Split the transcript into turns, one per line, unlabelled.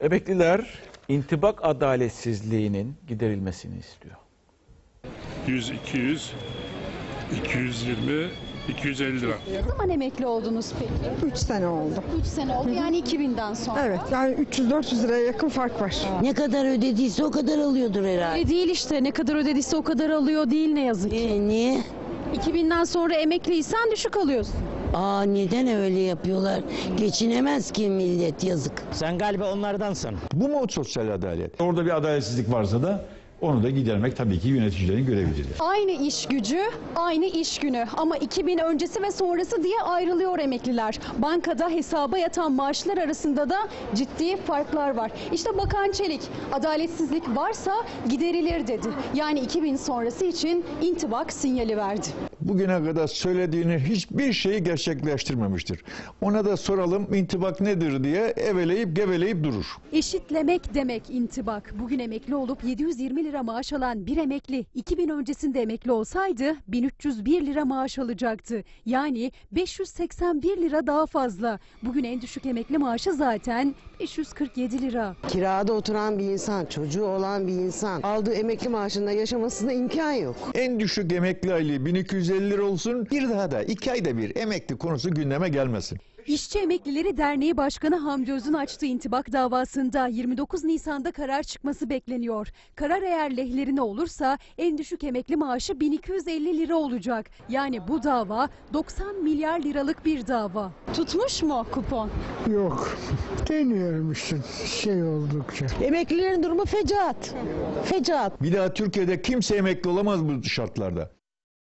Emekliler intibak adaletsizliğinin giderilmesini istiyor.
100, 200, 220, 250 lira.
Ne zaman emekli oldunuz peki?
3 sene oldu.
3 sene oldu yani 2000'den sonra.
Evet yani 300-400 liraya yakın fark var.
Ne kadar ödediyse o kadar alıyordur herhalde.
Öyle değil işte ne kadar ödediyse o kadar alıyor değil ne yazık ki.
E, niye?
2000'den sonra emekliysen düşük alıyorsun.
Aa neden öyle yapıyorlar? Geçinemez ki millet yazık.
Sen galiba onlardansın.
Bu mu sosyal adalet? Orada bir adaletsizlik varsa da onu da gidermek tabii ki yöneticilerin görevidir.
Aynı iş gücü, aynı iş günü ama 2000 öncesi ve sonrası diye ayrılıyor emekliler. Bankada hesaba yatan maaşlar arasında da ciddi farklar var. İşte Bakan Çelik, adaletsizlik varsa giderilir dedi. Yani 2000 sonrası için intibak sinyali verdi.
Bugüne kadar söylediğini hiçbir şeyi gerçekleştirmemiştir. Ona da soralım intibak nedir diye eveleyip geveleyip durur.
Eşitlemek demek intibak. Bugün emekli olup 720 lira maaş alan bir emekli 2000 öncesinde emekli olsaydı 1301 lira maaş alacaktı. Yani 581 lira daha fazla. Bugün en düşük emekli maaşı zaten 547 lira.
Kirada oturan bir insan, çocuğu olan bir insan aldığı emekli maaşında yaşamasına imkan yok.
En düşük emekli aylığı 1250 lira olsun bir daha da iki ayda bir emekli konusu gündeme gelmesin.
İşçi Emeklileri Derneği Başkanı Hamdi Öz'ün açtığı intibak davasında 29 Nisan'da karar çıkması bekleniyor. Karar eğer lehlerine olursa en düşük emekli maaşı 1250 lira olacak. Yani bu dava 90 milyar liralık bir dava. Tutmuş mu kupon?
Yok. Deniyorum işte şey oldukça.
Emeklilerin durumu fecaat. Fecaat.
Bir daha Türkiye'de kimse emekli olamaz bu şartlarda.